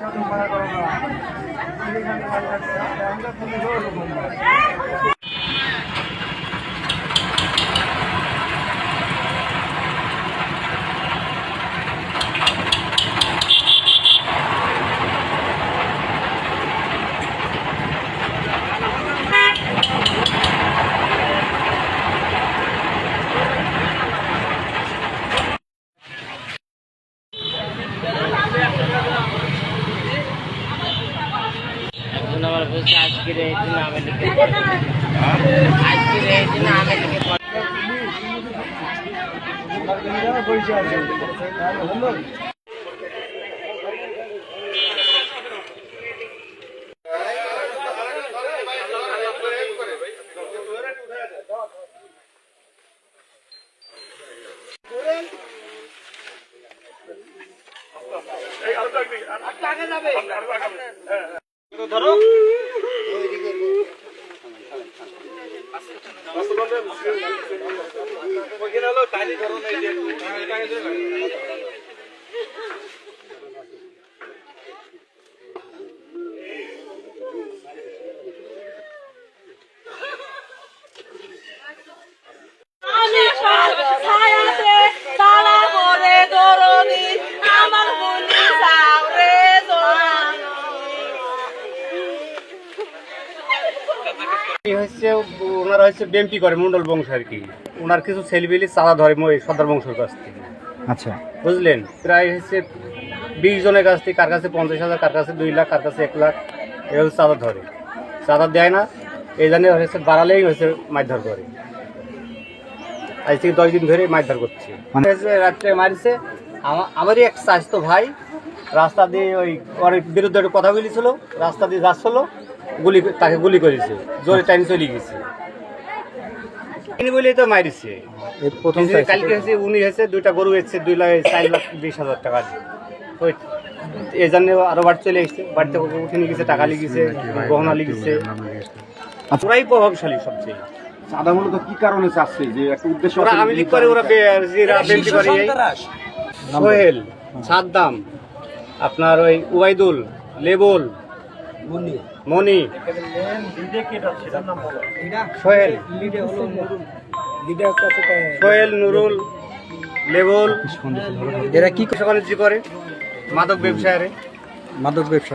আমরা বলছে আজকের এই দিন আমি আজকের এই দিন আমি লিখে আমি হচ্ছে ওনারা হচ্ছে বিএমপি করে মন্ডল বংশ আর কি। ওনার কিছু ছেলেবেলি চাঁদা ধরে মই সর্দার বংশের কাছ থেকে। আচ্ছা। বুঝলেন? প্রায় হচ্ছে বিশ জনের কাছ থেকে কার কাছে পঞ্চাশ হাজার কার কাছে দুই লাখ কার কাছে এক লাখ এভাবে চাঁদা ধরে। চাঁদা দেয় না এই জন্য হচ্ছে বাড়ালেই হচ্ছে মারধর করে। আজ থেকে দশ দিন ধরে মারধর করছে। মানে- রাত্রে মারিছে আমা- আমারই এক স্বাস্থ্য ভাই রাস্তা দিয়ে ওই ওর বিরুদ্ধে একটা কথা বলেছিল রাস্তা দিয়ে যাচ্ছিল গুলি তাকে গুলি করেছে জোরে টাইম চলে গেছে। বলেই তো মারিছে প্রথম কালকে হচ্ছে উনি হচ্ছে দুইটা গরু দুই লাখ চার লাখ বিশ হাজার টাকা এই জন্য আরও বাড়ি চলে এসছে। বাড়িতে উঠে নিয়ে গেছে টাকা লিখেছে গহনা লিখেছে আচ্ছা। ওরাই প্রভাবশালী সবচেয়ে। মূলত কি কারণে চাচ্ছে? যে একটা উদ্দেশ্য আমি লিখ করে ওরা বে- যেরা বেন্টি করে এই সোহেল সাদ্দাম আপনার ওই উবাইদুল লেবুল মনি। সোহেল। সোহেল নুরুল লেবুল। এরা কি বাণিজ্য করে? মাদক ব্যবসায় মাদক ব্যবসা